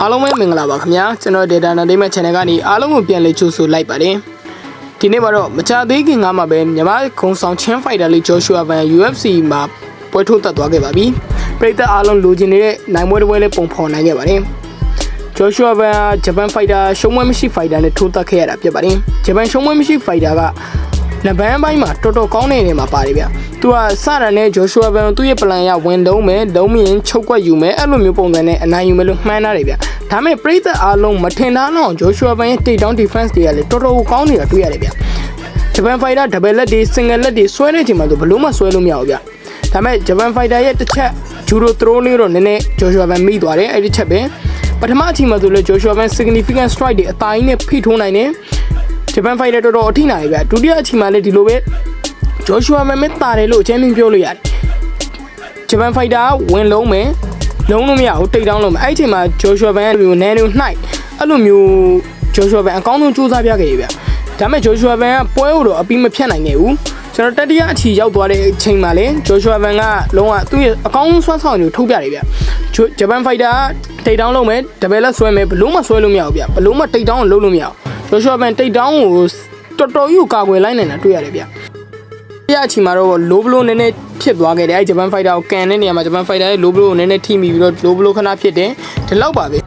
အားလုံးပဲမင်္ဂလာပါခင်ဗျာကျွန်တော် Data Entertainment Channel ကနေအားလုံးကိုပြန်လည်ကြိုဆိုလိုက်ပါတယ်ဒီနေ့မှာတော့မချသေးခင်ကမှပဲမြန်မာခုံဆောင်ချင်းဖိုက်တာလေး Joshua Van UFC မှာပွဲထုတ်တက်သွားခဲ့ပါပြီပရိသတ်အားလုံးလိုချင်နေတဲ့နိုင်ပွဲတစ်ပွဲလေးပုံဖော်နိုင်ခဲ့ပါတယ် Joshua Van ဂျပန်ဖိုက်တာရှုံးမွဲမရှိဖိုက်တာနဲ့ထိုးတက်ခဲ့ရတာဖြစ်ပါတယ်ဂျပန်ရှုံးမွဲမရှိဖိုက်တာက နဘန်းပိုင်းမှာတော်တော်ကောင်းတဲ့နေမှာပါတယ်ဗျ။သူကစရတဲ့ Joshua Van သူ့ရဲ့ပလန်ရဝင်လုံးမယ်လုံးမြင်ချုပ်ကွက်ယူမယ်အဲ့လိုမျိုးပုံစံနဲ့အနိုင်ယူမယ်လို့မှန်းထားတယ်ဗျ။ဒါပေမဲ့ပရိသတ်အားလုံးမထင်တာတော့ Joshua Van ရဲ့ take down defense တွေကလည်းတော်တော်ကောင်းနေတာတွေ့ရတယ်ဗျ။ဂျပန်ဖိုက်တာဒဘယ်လက်တွေစင်ဂယ်လက်တွေဆွဲနေချိန်မှာသူဘလို့မှဆွဲလို့မရဘူးဗျ။ဒါပေမဲ့ဂျပန်ဖိုက်တာရဲ့တစ်ချက်ဂျူရိုသရိုးလေးတော့နည်းနည်း Joshua Van မိသွားတယ်အဲ့ဒီချက်ပဲပထမအချိန်မှာဆိုလဲ Joshua Van significant strike တွေအတိုင်းနဲ့ဖိထိုးနိုင်တယ် ဂျပန်ဖိုက်တာတော်တော်အထိနာတယ်ဗျဒုတိယအချိန်မှာလည်းဒီလိုပဲ Joshua Van မဲ့တာတယ်လို့အချမ်းမြင်ပြောလို့ရတယ်ဂျပန်ဖိုက်တာဝင်လုံးမယ်လုံးလို့မရဘူးတိတ်တောင်းလို့မအဲ့ဒီအချိန်မှာ Joshua Van ကမျိုးနန်းနေနှိုက်အဲ့လိုမျိုး Joshua Van အကောင်းဆုံးစူးစမ်းပြခဲ့ရဗျဒါပေမဲ့ Joshua Van ကပွဲကိုတော့အပြီးမဖြတ်နိုင်ခဲ့ဘူးကျွန်တော်တတိယအချီရောက်သွားတဲ့အချိန်မှာလေ Joshua Van ကလုံးဝသူ့ရဲ့အကောင်းဆုံးဆွမ်းဆောင်ကိုထုတ်ပြတယ်ဗျဂျပန်ဖိုက်တာတိတ်တောင်းလုံးမယ်ဒဘယ်လက်ဆွဲမယ်ဘလို့မဆွဲလို့မရဘူးဗျဘလို့မတိတ်တောင်းကိုလုံးလို့မရဘူး Joshua Van တိတ်တောင်းကိုတော်တော်ကြီးကိုကာကွယ်လိုက်နိုင်တာတွေ့ရတယ်ဗျပြအချီမှာတော့လိုဘလိုနည်းနည်းဖြစ်သွားခဲ့တယ်အဲဂျပန်ဖိုက်တာကိုကန်တဲ့နေရာမှာဂျပန်ဖိုက်တာရဲ့လိုဘလိုကိုနည်းနည်းထိမိပြီးတော့လိုဘလိုခဏဖြစ်တယ်ဒီလောက်ပါပဲ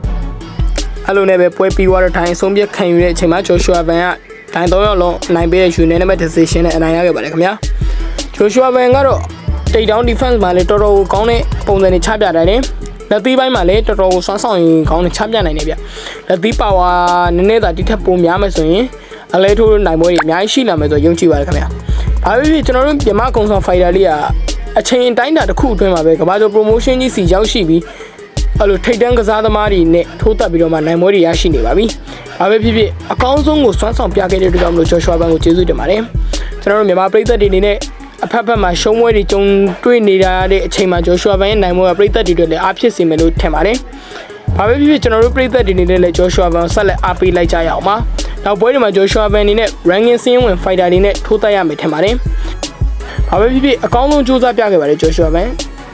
အဲ့လိုနဲ့ပဲပွဲပြီးသွားတဲ့ထိုင်ဆုံးပြခံယူတဲ့အချိန်မှာ Joshua Van ကထိုင်၃ရောက်လုံးနိုင်ပေးတဲ့ unanimous decision နဲ့အနိုင်ရခဲ့ပါတယ်ခင်ဗျာ Joshua Van ကတော့တိတ်တောင်း defense မှာလည်းတော်တော်ကိုကောင်းတဲ့ပုံစံတွေချပြတာတယ် လက်သီးပိုင်းမှာလည်းတော်တော်ကိုစွမ်းဆောင်ရင်ကောင်းတဲ့ချပြနိုင်တယ်ဗျလက်သီးပါဝါနည်းနည်းသာတိထက်ပိုများမယ်ဆိုရင်အလဲထိုးနိုင်ပွဲတွေအများကြီးရှိလာမယ်ဆိုယုံကြည်ပါတယ်ခင်ဗျာဘာဖြစ်ဖြစ်ကျွန်တော်တို့မြန်မာကုံဆောင် fighter လေးကအချိန်တိုင်းတာတစ်ခုအတွင်းမှာပဲကမ္ဘာကျော် promotion ကြီးစီရောက်ရှိပြီးအဲ့လိုထိတ်တန်းကစားသမားတွေနဲ့ထိုးတက်ပြီးတော့မှနိုင်ပွဲတွေရရှိနေပါပြီ။ဘာပဲဖြစ်ဖြစ်အကောင်းဆုံးကိုစွမ်းဆောင်ပြခဲ့တဲ့အတွက်ကြောင့်မလို့ Joshua Ban ကိုကျေးဇူးတင်ပါတယ်။ကျွန်တော်တို့မြန်မာပြည်သက်တွေအနေနဲ့ အဖက်ဖက်မှာရှုံးပွဲတွေကြုံတွေ့နေရတဲ့အချိန်မှာ Joshua Ban ရဲ့နိုင်ပွဲကပြည်သက်တွေအတွက်လည်းအားဖြစ်စေမယ်လို့ထင်ပါတယ်။ဘာပဲဖြစ်ဖြစ်ကျွန်တော်တို့ပြည်သက်တွေအနေနဲ့လည်း Joshua Ban ကိုဆက်လက်အားပေးလိုက်ကြရအောင်ပါ။နောက်ပွဲတွေမှာ Joshua Ban အနေနဲ့ ranking စင်းဝင် fighter တွေနဲ့ထိုးတက်ရမယ်ထင်ပါတယ်။ဘာပဲဖြစ်ဖြစ်အကောင်းဆုံးစူးစမ်းပြခဲ့ပါတယ် Joshua Ban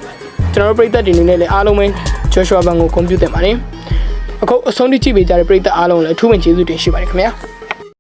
။ကျွန်တော်တို့ပြည်သက်တွေအနေနဲ့လည်းအားလုံးပဲ Joshua Ban ကိုကွန်ပျူတာပါတယ်။အခုအဆုံးထိကြည့်ပေးကြတဲ့ပြည်သက်အားလုံးလည်းအထူးပင်ကျေးဇူးတင်ရှိပါတယ်ခင်ဗျာ။